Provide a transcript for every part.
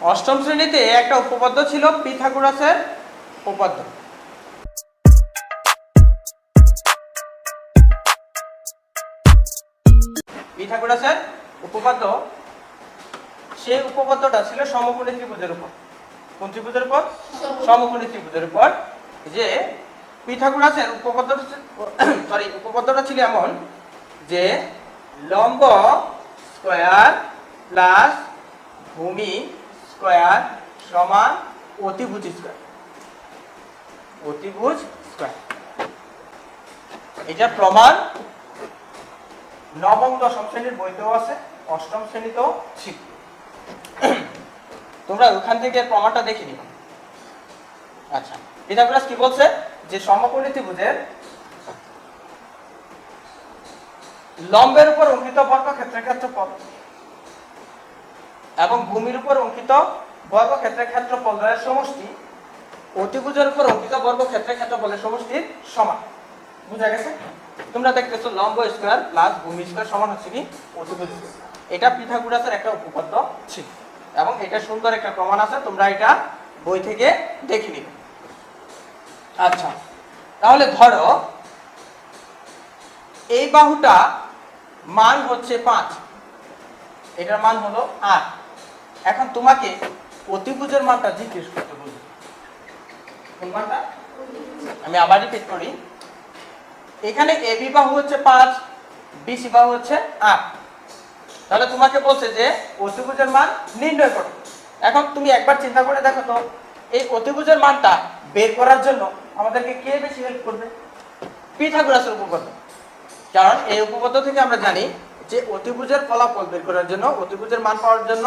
অষ্টম শ্রেণীতে একটা উপপাদ্য ছিল পিথাগোরাসের উপপাদ্য। পিথাগোরাসের উপপাদ্য সেই উপপাদ্যটা ছিল সমকোণী ত্রিভুজের উপর। কোন ত্রিভুজের উপর? সমকোণী। ত্রিভুজের উপর। যে পিথাগোরাসের উপপাদ্যটা সরি উপপাদ্যটা ছিল এমন যে লম্ব স্কয়ার প্লাস ভূমি স্কয়ার সমান অতিভুজ স্কয়ার অতিভুজ স্কয়ার এটা প্রমাণ নবম দশম শ্রেণির বইতেও আছে, অষ্টম শ্রেণীতেও ছিল তোমরা ওখান থেকে প্রমাণটা দেখে নিও। আচ্ছা পিথাগোরাস কি বলছে? যে সমকোণী ত্রিভুজের লম্বের উপর অঙ্কিত বর্গক্ষেত্রের ক্ষেত্রফল এবং ভূমির উপর অঙ্কিত বর্গক্ষেত্রের ক্ষেত্রফল দ্বয়ের সমষ্টি, অতিভুজের উপর অঙ্কিত বর্গক্ষেত্রের ক্ষেত্রফলের সমষ্টির সমান। বুঝা গেছে? তোমরা দেখতেছো লম্ব স্কোয়ার প্লাস ভূমি স্কয়ার সমান হচ্ছে কি? অতিভুজ এটা পিথাগোরাসের একটা উপপাদ্য ছিল। এবং এটা সুন্দর একটা প্রমাণ আছে, তোমরা এটা বই থেকে দেখে নিবে। আচ্ছা তাহলে ধরো, এই বাহুটা মান হচ্ছে পাঁচ। এটার মান হলো আট। এখন তোমাকে অতিভুজের মানটা জিজ্ঞেস করতে বলব কোন মানটা? আমি আবার রিপিট করি। এখানে এবি বাহু হচ্ছে পাঁচ বিসি বাহু হচ্ছে আট। তাহলে তোমাকে বলছে যে অতিভুজের মান নির্ণয় করো। এখন তুমি একবার চিন্তা করে দেখো তো, এই অতিভুজের মানটা বের করার জন্য আমাদেরকে কে বেশি হেল্প করবে? পিথাগোরাসের উপপাদ্য। কারণ এই উপপাদ্য থেকে আমরা জানি যে অতিভুজের ফলাফল বের করার জন্য অতিভুজের মান পাওয়ার জন্য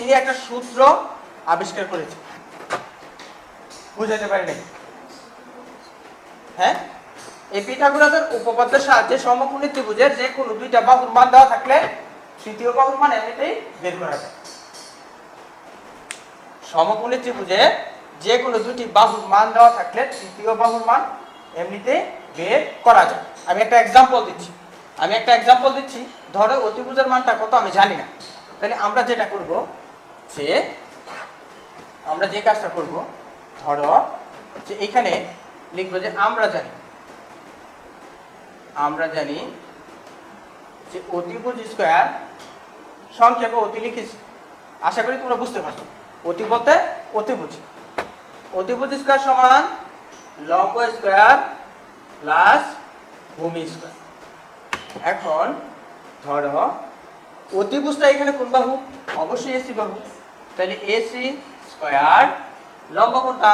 তিনি একটা সূত্র আবিষ্কার করেছেন বুঝাতে পারি নাই হ্যাঁ? এই পিথাগোরাসের উপপাদ্যের সাহায্যে সমকোণী ত্রিভুজের যে কোনো দুইটা বাহুর মান দেওয়া থাকলে তৃতীয় বাহুর মান এমনিতেই বের করা যায়। সমকোণী ত্রিভুজে যে কোনো দুটি বাহুর মান দেওয়া থাকলে তৃতীয় বাহুর মান এমনিতেই বের করা যায়। আমি একটা এক্সাম্পল দিচ্ছি। আমি একটা এক্সাম্পল দিচ্ছি। ধরো অতিভুজের মানটা কত আমি জানি না। তাহলে আমরা যেটা করব যে আমরা যে কাজটা করব, ধরো যে এখানে লিখব যে আমরা জানি। আমরা জানি যে অতিভুজ স্কোয়ার সংক্ষেপে অতি লিখেছি। আশা করি তোমরা বুঝতে পারছ। অতি বলতে অতিভুজ। অতিভুজ স্কোয়ার সমান লম্ব স্কোয়ার প্লাস ভূমি স্কোয়ার। এখন ধরো, অতিভুজটা এখানে কোন বাহু? অবশ্যই এসি বাহু। তাহলে এসি স্কোয়ার লম্ব কোনটা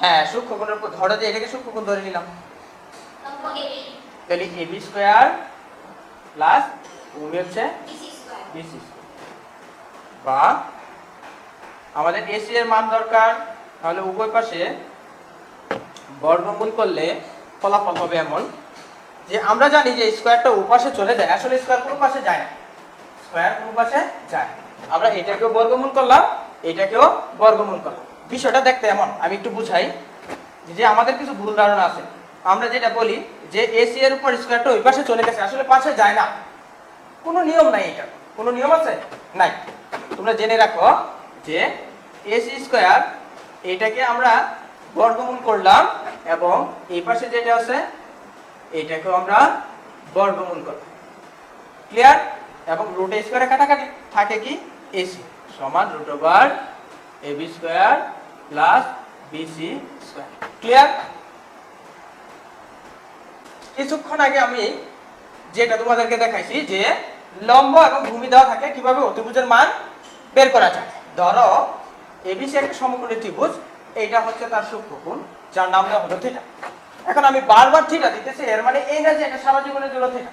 হ্যাঁ সূক্ষ্মকোণের উপর ধরো যে এটাকে সূক্ষ্মকোণ ধরে নিলাম। তাহলে এবি স্কোয়ার প্লাস ভূমি হচ্ছে বিসি বা আমাদের এসি এর মান দরকার। তাহলে উভয় পাশে বর্গমূল করলে ফলাফল হবে এমন যে আমরা জানি যে স্কোয়ারটা উপাশে চলে যায়। আসলে স্কোয়ার কোনো পাশে যায় না। স্কোয়ার পাশে যায়। আমরা এটাকেও বর্গমূল করলাম, এটাকেও বর্গমূল করলাম। বিষয়টা দেখতে এমন, আমি একটু বুঝাই যে আমাদের কিছু ভুল ধারণা আছে। আমরা যেটা বলি যে এসি এর উপর স্কোয়ারটা ওই পাশে চলে গেছে, আসলে পাশে যায় না। কোনো নিয়ম নাই এটা। কোনো নিয়ম আছে? নাই। তোমরা জেনে রাখো যে এসি স্কোয়ার এটাকে আমরা বর্গমূল করলাম এবং এই পাশে যেটা আছে, এটাকেও আমরা বর্গমূল করলাম। ক্লিয়ার এবং রুট এ স্কোয়ারে কাটাকাটি, থাকে কি? এসি সমান root over AB square plus BC square clear কিছুক্ষণ আগে আমি যেটা তোমাদেরকে দেখাইছি যে লম্ব এবং ভূমি দেওয়া থাকে কীভাবে অতিভুজের মান বের করা যায়। ধরো এবিসি একটা সমকোণী ত্রিভুজ, এইটা হচ্ছে তার সূক্ষ্মকোণ, যার নাম দেওয়া হলো থিটা এখন আমি বারবার থিটা দিতেছি, এর মানে এই না যে এটা সারা জীবনের জন্য থিটা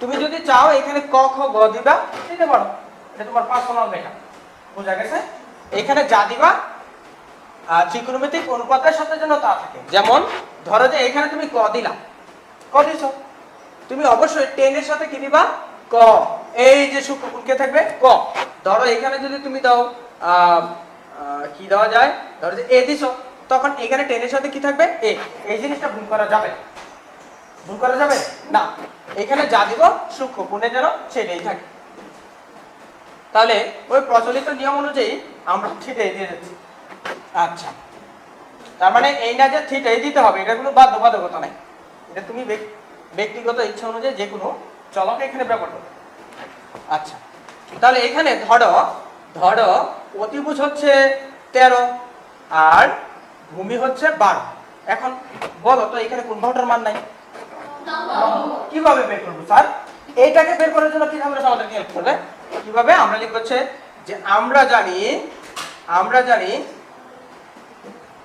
তুমি যদি চাও এখানে ক, খ, গ দিবা, দিতে পারো। এটা তোমার পার্সোনাল মেটা বোঝা গেছে? এখানে যা দিবা আর ত্রিকোণমিতিক অনুপাতের সাথে যেন তা থাকে। যেমন, ধরো যে এখানে তুমি ক দিলা। ক দিছো। তুমি অবশ্যই টেনের সাথে কি দিবা? ক। এই যে সূক্ষ্মকোণ কে থাকবে? ক। ধরো এখানে যদি তুমি দাও কি দেওয়া যায়? ধরো যে এ দিছো, তখন এখানে টেনের সাথে কি থাকবে? এ। এই জিনিসটা ভুল করা যাবে ভুল করা যাবে? না। এখানে যা দিব সূক্ষ্মকোণে যেন সেটাই থাকে। তাহলে ওই প্রচলিত নিয়ম অনুযায়ী আমরা থিটাই দিয়ে দিচ্ছি। আচ্ছা। তার মানে এই না যে থিটাই দিতে হবে, এটা কোনো বাধ্যবাধকতা নাই। এটা তুমি ব্যক- ব্যক্তিগত ইচ্ছা অনুযায়ী যে কোনো চলক এখানে ব্যবহার করো। আচ্ছা। তাহলে এখানে ধরো ধরো অতিভুজ হচ্ছে তেরো আর ভূমি হচ্ছে বারো। এখন বলো তো এখানে কোন ভাবটার মান নাই? কীভাবে বের করব, স্যার? এইটাকে বের করার জন্য কীভাবে আমাদেরকে হেল্প করবে? কীভাবে? আমরা লিখব হচ্ছে যে আমরা জানি আমরা জানি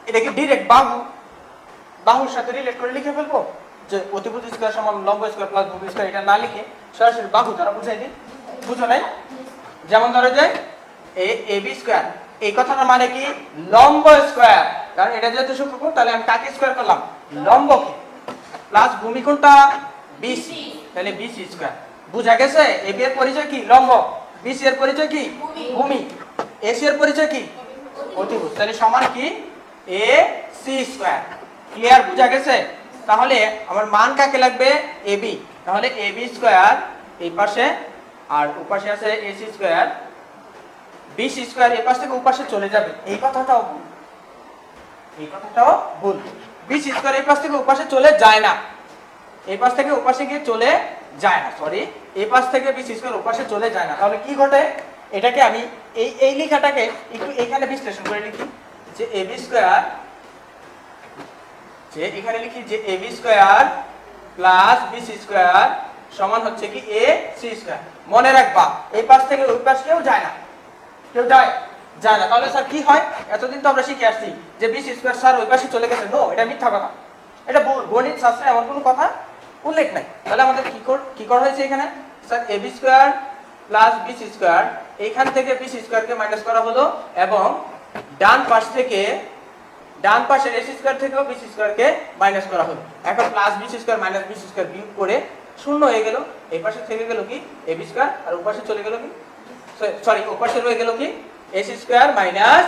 এটাকে ডিরেক্ট বাহু, বাহুর সাথে রিলেট করে লিখে ফেলব। যে অতিভুজ স্কয়ার সমান লম্ব স্কয়ার প্লাস ভূমি স্কয়ার এটা না লিখে সরাসরি বাহু দ্বারা বুঝাই দিই। বুঝো নাই? যেমন ধরো যে, এ এ, বি স্কয়ার এই কথাটার মানে কি? লম্ব স্কয়ার কারণ এটা যেহেতু সূক্ষ্ম তাহলে আমি কাকে স্কয়ার করলাম। লম্বকে। প্লাস ভূমি কোনটা? বিসি তাহলে বিসি স্কয়ার বুঝা গেছে? এ বি এর পরিচয় কি? লম্ব। বিসি এর পরিচয় কি? ভূমি। এসি এর পরিচয় কি? অতিভুজ। তাহলে সমান কি? এ সি স্কয়ার ক্লিয়ার বুঝা গেছে? তাহলে আমার মান কাকে লাগবে? এ বি তাহলে এ বি স্কয়ার এই পাশে আর ওপাশে আছে এসি স্কয়ার বিসি স্কয়ার এই পাশ থেকে ওপাশে চলে যাবে। এই কথাটাও ভুল। এই কথাটাও ভুল। বিসি স্কয়ার এই পাশ থেকে চলে যায় না। এই পাশ থেকে গিয়ে চলে যায় না সরি এই পাশ থেকে স্কয়ার চলে যায় না। তাহলে কি ঘটে? এটাকে আমি এই এই লেখাটাকে একটু এখানে বিশ্লেষণ করে লিখি। যে এ বি স্কয়ার, যে এখানে লিখি যে A B square plus BC square সমান হচ্ছে কি এ সি স্কয়ার। মনে রাখবা, এই পাশ থেকে ওই পাশ কেউ যায় না। কেউ যায়। যায় না। তাহলে স্যার কি হয়? এতদিন তো আমরা শিখে আসছি যে বিসি স্কয়ার স্যার ওই পাশে চলে গেছে। নো এটা মিথ্যা কথা। এটা গণিত শাস্ত্রে এমন কোনো কথা উল্লেখ নাই। তাহলে আমাদের কি কর কি করা হয়েছে এখানে? Sir A B square plus BC square এইখান থেকে বিসি স্কয়ারকে মাইনাস করা হলো এবং ডান পাশ থেকে, ডান পাশের এসি স্কয়ার থেকেও বিসি স্কয়ারকে মাইনাস করা হলো। এখন plus BC square minus BC square বিয়োগ করে শূন্য হয়ে গেল। এই পাশে থেকে গেল কি? এ বি স্কয়ার আর ওপাশে চলে গেল কি? সরি ওপাশে রয়ে গেল কি? AC square minus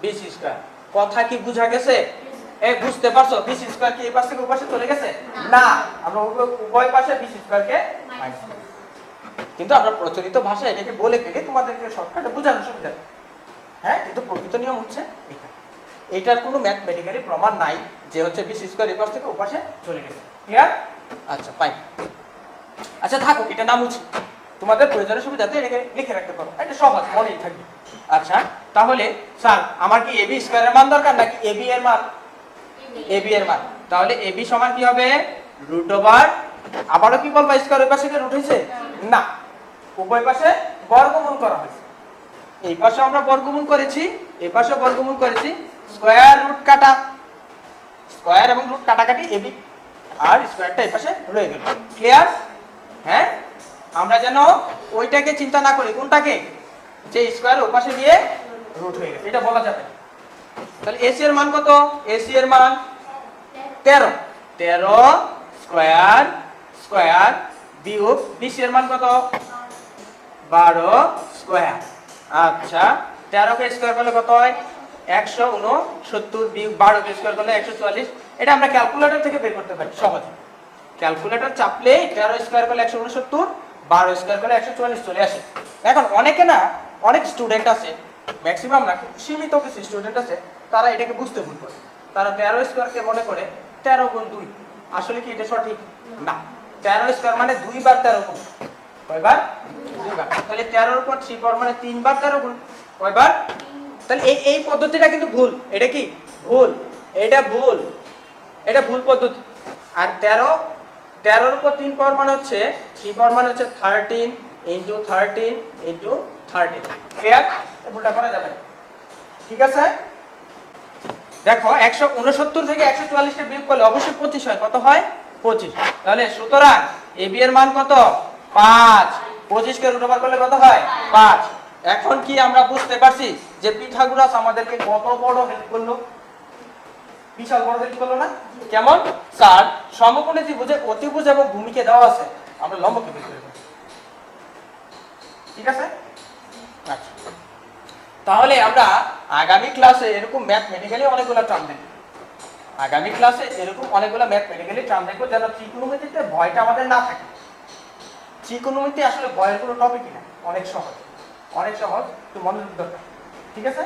BC square. কথা কি বুঝা গেছে? এ বুঝতে পারছ? বিসি স্কয়ার কি এই পাশ থেকে ওপাশে চলে গেছে? না। আমরা উভয়- পাশে বিসি স্কয়ারকে মাইনাস কিন্তু আমরা প্রচলিত ভাষায় এটাকে বলে ফেলে তোমাদেরকে শর্টকাটে বোঝানোর সুবিধা। হ্যাঁ কিন্তু প্রকৃত নিয়ম হচ্ছে এটা। এটার কোনো ম্যাথমেটিক্যালি প্রমাণ নাই যে হচ্ছে বিশ স্কোয়ার এপাশ থেকে ওপাশে চলে গেছে। ক্লিয়ার আচ্ছা ফাইন আচ্ছা থাকো এটা নাম উচিত তোমাদের প্রয়োজনের সুবিধাতে এটাকে লিখে রাখতে পারো। এটা সহজ মনেই থাকবে। আচ্ছা তাহলে স্যার, আমার কি এবি স্কোয়ারের মান দরকার নাকি এবি এর মান? এবি এর মান। তাহলে এবি সমান কি হবে? রুট ওভার আবারও কি বলবা স্কোয়ার ওই পাশে কি রুট হয়েছে? না, উভয় পাশে বর্গমূল করা হয়েছে। এই পাশে আমরা বর্গমূল করেছি এই পাশে বর্গমূল করেছি স্কয়ার রুট কাটা। স্কয়ার এবং রুট কাটাকাটি এবি আর স্কয়ারটা এই পাশে রয়ে গেল। ক্লিয়ার হ্যাঁ? আমরা যেন ওইটাকে চিন্তা না করি। কোনটাকে? যে স্কয়ার ওই পাশে দিয়ে রুট হয়ে গেছে। এটা বলা যাবে তাহলে এসি এর মান কত? এসি এর মান তেরো। তেরো স্কয়ার স্কয়ার বিয়োগ বিসি এর মান কত? বারো স্কোয়ার আচ্ছা তেরোকে স্কোয়ার করলে কত হয়? একশো উনসত্তর বিয়োগ বারোকে স্কোয়ার করলে একশো চুয়াল্লিশ। এটা আমরা ক্যালকুলেটর থেকে বের করতে পারি, সহজে। ক্যালকুলেটর চাপলে তেরো স্কোয়ার করলে একশো উনসত্তর, বারো স্কোয়ার করলে একশো চুয়াল্লিশ চলে আসে। এখন অনেকে না অনেক স্টুডেন্ট আছে ম্যাক্সিমাম না সীমিত কিছু স্টুডেন্ট আছে, তারা এটাকে বুঝতে ভুল করে। তারা তেরো স্কোয়ারকে মনে করে তেরো গুণ দুই। আসলে কি এটা সঠিক? না। তেরো স্কোয়ার মানে দুইবার তেরো গুণ। কয়বার? দুইবার। তাহলে তেরোর উপর থ্রি পাওয়ার মানে তিনবার তেরো গুণ। কয়বার? তাহলে এই এই পদ্ধতিটা কিন্তু ভুল। এটা কি? ভুল। এটা ভুল। এটা ভুল পদ্ধতি। আর তেরো, তেরোর উপর তিন পাওয়ার মানে হচ্ছে, থ্রি পাওয়ার মানে হচ্ছে থার্টিন ইন্টু থার্টিন ইন্টু উনসত্তর থেকে একশো চুয়াল্লিশটা বিয়োগ করলে অবশ্যই পঁচিশ হয়। কত হয়? পঁচিশ। তাহলে সুতরাং এ বি এর মান কত? পাঁচ। পঁচিশকে রুট এখন কি আমরা বুঝতে পারছি যে পিথাগোরাস আমাদেরকে কত বড় হেল্প করল? বিশাল বড় হেল্প করল না? কেমন? স্যার, সমকোণী ত্রিভুজে অতিভুজ এবং ভূমিকে দেওয়া আছে। আমরা লম্বকে বের করে ঠিক আছে? তাহলে আমরা আগামী ক্লাসে এরকম ম্যাথমেটিক্যালি অনেকগুলো টার্ম দেখব। আগামী ক্লাসে এরকম অনেকগুলো ম্যাথমেটিক্যালি টার্ম দেখব যেন ত্রিকোণমিতিতে ভয়টা আমাদের না থাকে। ত্রিকোণমিতি আসলে ভয়ের কোনো টপিকই না, অনেক সহজ। অনেক সহজ, একটু মনোযোগ দরকার। ঠিক আছে?